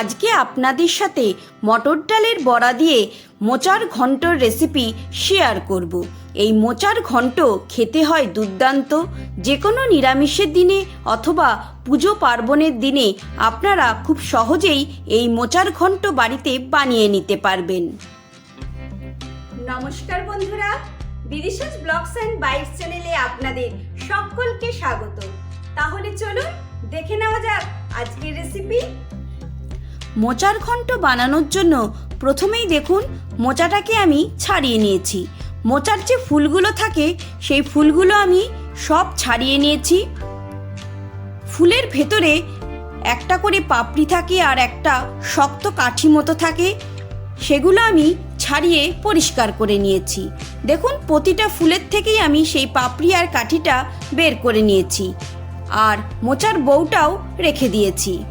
আজকে আপনাদের সাথে মটর ডালের বড়া দিয়ে মোচার ঘন্টর রেসিপি শেয়ার করব। এই মোচার ঘন্ট খেতে হয় দুর্দান্ত। যে কোনো নিরামিষের দিনে অথবা পুজো পার্বণের দিনে আপনারা খুব সহজেই এই মোচার ঘন্ট বাড়িতে বানিয়ে নিতে পারবেন। নমস্কার বন্ধুরা, বিদিশাস ব্লগস অ্যান্ড বাইটস চ্যানেলে আপনাদের সকলকে স্বাগত। তাহলে চলুন দেখে নেওয়া যাক আজকের রেসিপি মোচার ঘন্ট বানানোর জন্য প্রথমেই দেখুন মোচাটাকে আমি ছাড়িয়ে নিয়েছি। মোচার যে ফুলগুলো থাকে, সেই ফুলগুলো আমি সব ছাড়িয়ে নিয়েছি। ফুলের ভেতরে একটা করে পাপড়ি থাকে আর একটা শক্ত কাঠি মতো থাকে। সেগুলো আমি ছাড়িয়ে পরিষ্কার করে নিয়েছি। দেখুন, প্রতিটা ফুলের থেকেই আমি সেই পাপড়ি আর কাঠিটা বের করে নিয়েছি। আর মোচার বউটাও রেখে দিয়েছি।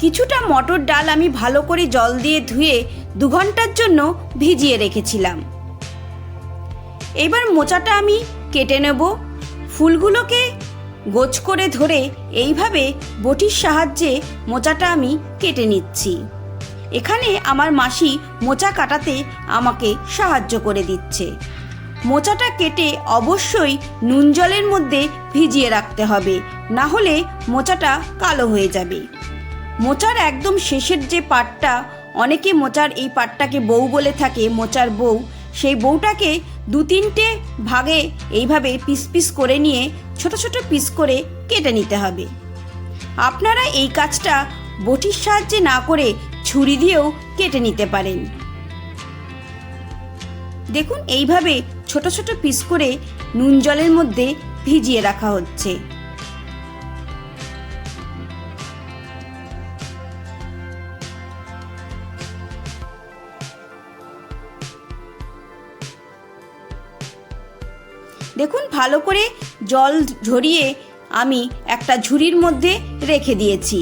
কিছুটা মটর ডাল আমি ভালো করে জল দিয়ে ধুয়ে দু ঘণ্টার জন্য ভিজিয়ে রেখেছিলাম। এবার মোচাটা আমি কেটে নেব। ফুলগুলোকে গোছ করে ধরে এইভাবে বটির সাহায্যে মোচাটা আমি কেটে নিচ্ছি। এখানে আমার মাসি মোচা কাটাতে আমাকে সাহায্য করে দিচ্ছে। মোচাটা কেটে অবশ্যই নুন জলের মধ্যে ভিজিয়ে রাখতে হবে, না হলে মোচাটা কালো হয়ে যাবে। মোচার একদম শেষের যে পাটটা, অনেকে মোচার এই পাটটাকে বউ বলে থাকে, মোচার বউ। সেই বউটাকে দু তিনটে ভাগে এইভাবে পিস পিস করে নিয়ে ছোট ছোট পিস করে কেটে নিতে হবে। আপনারা এই কাজটা বটির সাহায্যে না করে ছুরি দিয়েও কেটে নিতে পারেন। দেখুন, এইভাবে ছোট ছোট পিস করে নুন জলের মধ্যে ভিজিয়ে রাখা হচ্ছে। দেখুন, ভালো করে জল ঝরিয়ে আমি একটা ঝুড়ির মধ্যে রেখে দিয়েছি।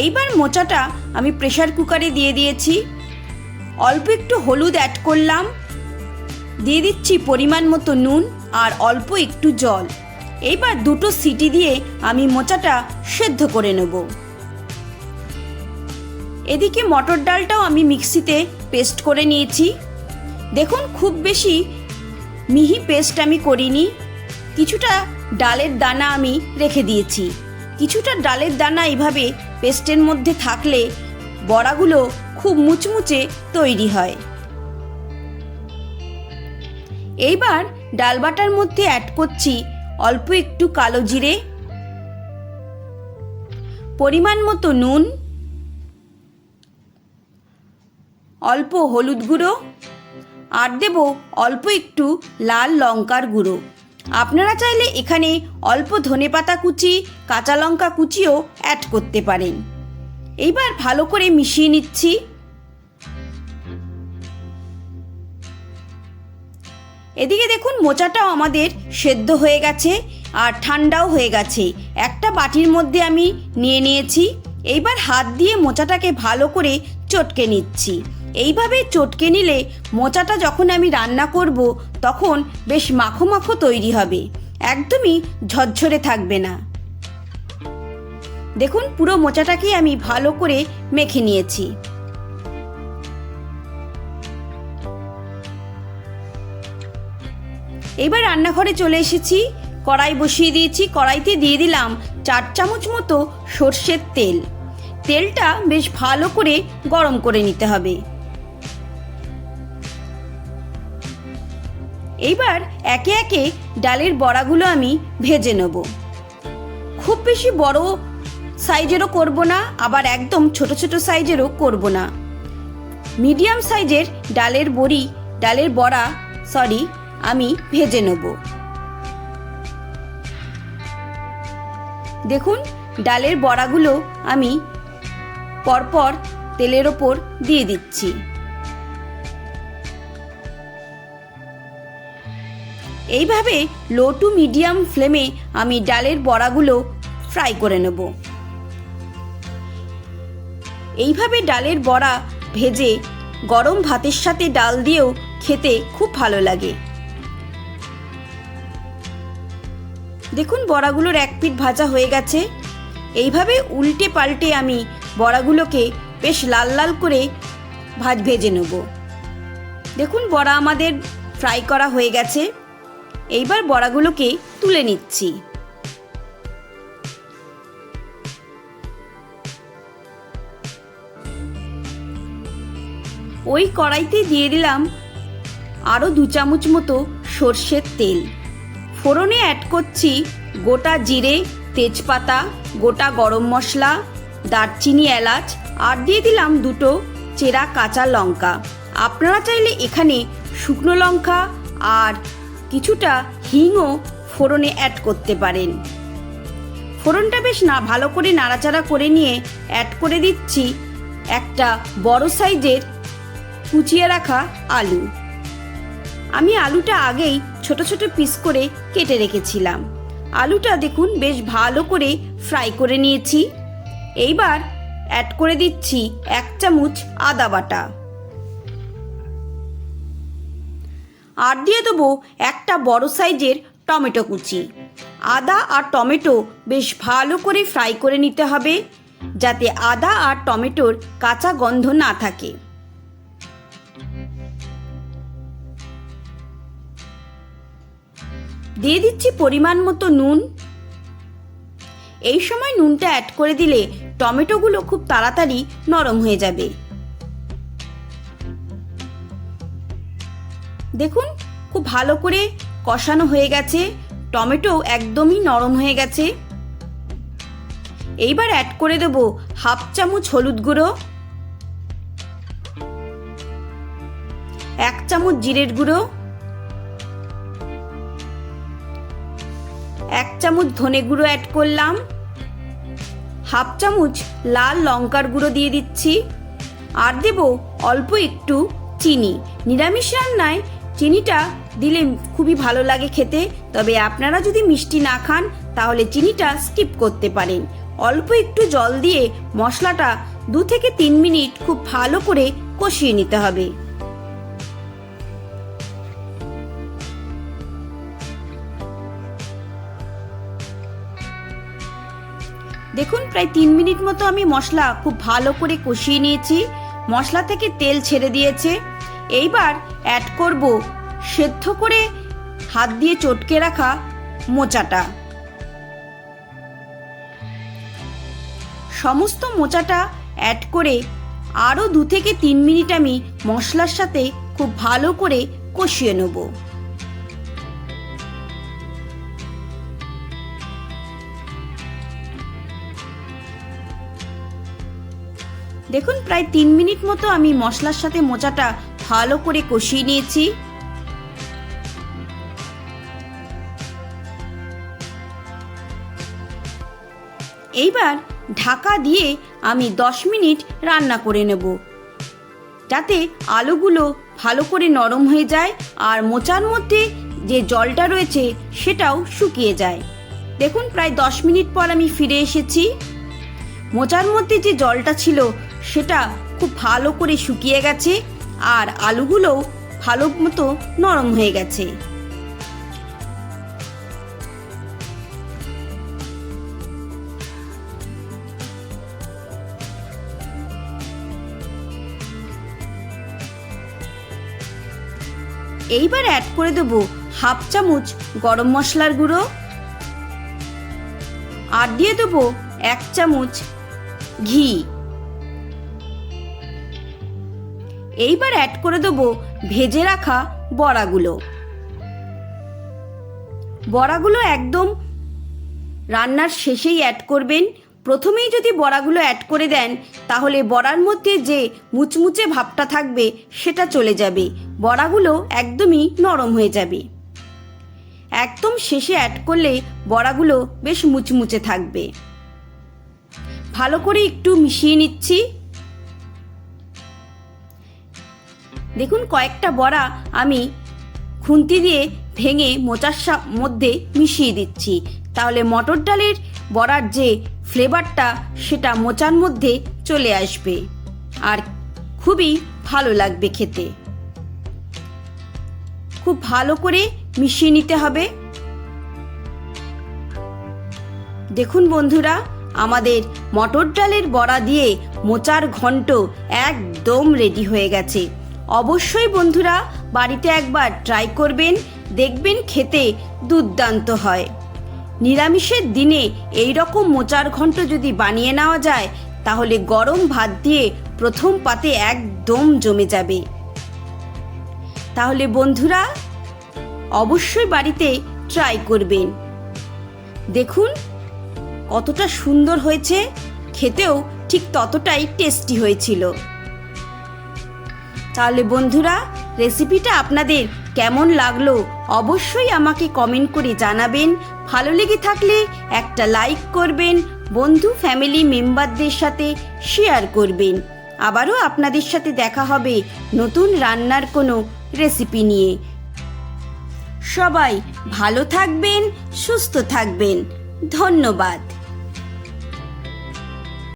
এইবার মোচাটা আমি প্রেসার কুকারে দিয়ে দিয়েছি। অল্প একটু হলুদ অ্যাড করলাম। দিয়ে দিচ্ছি পরিমাণ মতো নুন আর অল্প একটু জল। এইবার দুটো সিটি দিয়ে আমি মোচাটা সেদ্ধ করে নেব। এদিকে মটর ডালটাও আমি মিক্সিতে পেস্ট করে নিয়েছি। দেখুন, খুব বেশি মিহি পেস্ট আমি করিনি। কিছুটা ডালের দানা আমি রেখে দিয়েছি। কিছুটা ডালের দানা এইভাবে পেস্টের মধ্যে থাকলে বড়াগুলো খুব মুচমুচে তৈরি হয়। এইবার ডাল বাটার মধ্যে অ্যাড করছি অল্প একটু কালো জিরে, পরিমাণ মতো নুন, অল্প হলুদ গুঁড়ো আর দেব অল্প একটু লাল লঙ্কার গুঁড়ো। আপনারা চাইলে এখানে অল্প ধনে পাতা কুচি, কাঁচা লঙ্কা কুচিও অ্যাড করতে পারেন। এইবার ভালো করে মিশিয়ে নিচ্ছি। এদিকে দেখুন, মোচাটাও আমাদের সেদ্ধ হয়ে গেছে আর ঠান্ডাও হয়ে গেছে। একটা বাটির মধ্যে আমি নিয়ে নিয়েছি। এইবার হাত দিয়ে মোচাটাকে ভালো করে চটকে নিচ্ছি। এইভাবে চটকে নিলে মোচাটা যখন আমি রান্না করব, তখন বেশ মাখো মাখো তৈরি হবে। একদমই ঝরঝরে থাকবে না। দেখুন, পুরো মোচাটাকে আমি ভালো করে মেখে নিয়েছি। এবার রান্নাঘরে চলে এসেছি। কড়াই বসিয়ে দিয়েছি। কড়াইতে দিয়ে দিলাম চার চামচ মতো সর্ষের তেল। তেলটা বেশ ভালো করে গরম করে নিতে হবে। এইবার একে একে ডালের বড়াগুলো আমি ভেজে নেব। খুব বেশি বড় সাইজেরও করব না, আবার একদম ছোট ছোট সাইজেরও করব না। মিডিয়াম সাইজের ডালের বড়ি, ডালের বড়া, সরি, আমি ভেজে নেব। দেখুন, ডালের বড়াগুলো আমি পরপর তেলের ওপর দিয়ে দিচ্ছি। এইভাবে লো টু মিডিয়াম ফ্লেমে আমি ডালের বড়াগুলো ফ্রাই করে নেব। এইভাবে ডালের বড়া ভেজে গরম ভাতের সাথে ডাল দিয়েও খেতে খুব ভালো লাগে। দেখুন বড়াগুলোর এক পিঠ ভাজা হয়ে গেছে। এইভাবে উল্টে পাল্টে আমি বড়াগুলোকে বেশ লাল লাল করে ভাজ, ভেজে নেব। দেখুন বড়া আমাদের ফ্রাই করা হয়ে গেছে। এইবার বড়াগুলোকে তুলে নিচ্ছি। ওই কড়াইতে দিয়ে দিলাম আরও দু চামচ মতো সর্ষের তেল। ফোড়নে অ্যাড করছি গোটা জিরে, তেজপাতা, গোটা গরম মশলা, দারচিনি, এলাচ আর দিয়ে দিলাম দুটো চেরা কাঁচা লঙ্কা। আপনারা চাইলে এখানে শুকনো লঙ্কা আর কিছুটা হিংও ফোড়নে অ্যাড করতে পারেন। ফোড়নটা বেশ না ভালো করে নাড়াচাড়া করে নিয়ে অ্যাড করে দিচ্ছি একটা বড় সাইজের কুচিয়ে রাখা আলু। আমি আলুটা আগেই ছোট ছোট পিস করে কেটে রেখেছিলাম। আলুটা দেখুন বেশ ভালো করে ফ্রাই করে নিয়েছি। এইবার অ্যাড করে দিচ্ছি এক চামচ আদা বাটা। আর দিয়ে দেবো একটা বড় সাইজের টমেটো কুচি। আদা আর টমেটো বেশ ভালো করে ফ্রাই করে নিতে হবে, যাতে আদা আর টমেটোর কাঁচা গন্ধ না থাকে। দিয়ে দিচ্ছি পরিমাণ মতো নুন। এই সময় নুনটা অ্যাড করে দিলে টমেটোগুলো খুব তাড়াতাড়ি নরম হয়ে যাবে। দেখুন, খুব ভালো করে কষানো হয়ে গেছে। টমেটো একদমই নরম হয়ে গেছে। এইবার অ্যাড করে দেব হাফ চামচ হলুদ গুঁড়ো, এক চামচ জিরের গুঁড়ো, এক চামচ ধনে গুঁড়ো অ্যাড করলাম, হাফ চামচ লাল লঙ্কার গুঁড়ো দিয়ে দিচ্ছি, আর দেব অল্প একটু চিনি। নিরামিষ রান্নায় চিনিটা দিলে খুবই ভালো লাগে খেতে। তবে আপনারা যদি মিষ্টি না খান, তাহলে চিনিটা স্কিপ করতে পারেন। অল্প একটু জল দিয়ে মশলাটা দু থেকে তিন মিনিট খুব ভালো করে কষিয়ে নিতে হবে। দেখুন, প্রায় তিন মিনিট মতো আমি মশলা খুব ভালো করে কষিয়ে নিয়েছি। মশলা থেকে তেল ছেড়ে দিয়েছে। এইবার অ্যাড করব সেদ্ধ করে হাত দিয়ে চটকে রাখা মোচাটা। সমস্ত মোচাটা অ্যাড করে আরও দু থেকে তিন মিনিট আমি মশলার সাথে খুব ভালো করে কষিয়ে নেব। দেখুন, প্রায় তিন মিনিট মতো আমি মশলার সাথে মোচাটা ভালো করে কষিয়ে নিয়েছি। এইবার ঢাকা দিয়ে আমি দশ মিনিট রান্না করে নেব। যাতে আলুগুলো ভালো করে নরম হয়ে যায় আর মোচার মধ্যে যে জলটা রয়েছে সেটাও শুকিয়ে যায়। দেখুন, প্রায় দশ মিনিট পর আমি ফিরে এসেছি। মোচার মধ্যে যে জলটা ছিল সেটা খুব ভালো করে শুকিয়ে গেছে। আর আলুগুলোও ভালো মতো নরম হয়ে গেছে। এইবার অ্যাড করে দেব হাফ চামচ গরম মশলার গুঁড়ো। আর দিয়ে দেবো এক চামচ ঘি। এইবার অ্যাড করে দেবো ভেজে রাখা বড়াগুলো। বড়াগুলো একদম রান্নার শেষেই অ্যাড করবেন। প্রথমেই যদি বড়াগুলো অ্যাড করে দেন, তাহলে বড়ার মধ্যে যে মুচমুচে ভাবটা থাকবে, সেটা চলে যাবে। বড়াগুলো একদমই নরম হয়ে যাবে। একদম শেষে অ্যাড করলে বড়াগুলো বেশ মুচমুচে থাকবে। ভালো করে একটু মিশিয়ে নিচ্ছি। দেখুন কয়েকটা বড়া আমি খুন্তি দিয়ে ভেঙে মোচার মধ্যে মিশিয়ে দিচ্ছি। তাহলে মটর ডালের বড়ার যে ফ্লেভারটা, সেটা মোচার মধ্যে চলে আসবে। আর খুবই ভালো লাগবে খেতে। খুব ভালো করে মিশিয়ে নিতে হবে। দেখুন বন্ধুরা, আমাদের মটর ডালের বড়া দিয়ে মোচার ঘন্ট একদম রেডি হয়ে গেছে। অবশ্যই বন্ধুরা, বাড়িতে একবার ট্রাই করবেন, দেখবেন খেতে দুর্দান্ত হয়। নিরামিষের দিনে এই রকম মোচার ঘন্ট যদি বানিয়ে নেওয়া যায়, তাহলে গরম ভাত দিয়ে প্রথম পাতে একদম জমে যাবে। তাহলে বন্ধুরা, অবশ্যই বাড়িতে ট্রাই করবেন। দেখুন, কতটা সুন্দর হয়েছে, খেতেও ঠিক ততটাই টেস্টি হয়েছিল। তাহলে বন্ধুরা রেসিপিটা আপনাদের কেমন লাগল অবশ্যই আমাকে কমেন্ট করে জানাবেন। ভালো লেগে থাকলে একটা লাইক করবেন, বন্ধু ফ্যামিলি মেম্বারদের সাথে শেয়ার করবেন। আবারও আপনাদের সাথে দেখা হবে নতুন রান্নার কোনো রেসিপি নিয়ে। সবাই ভালো থাকবেন, সুস্থ থাকবেন। ধন্যবাদ।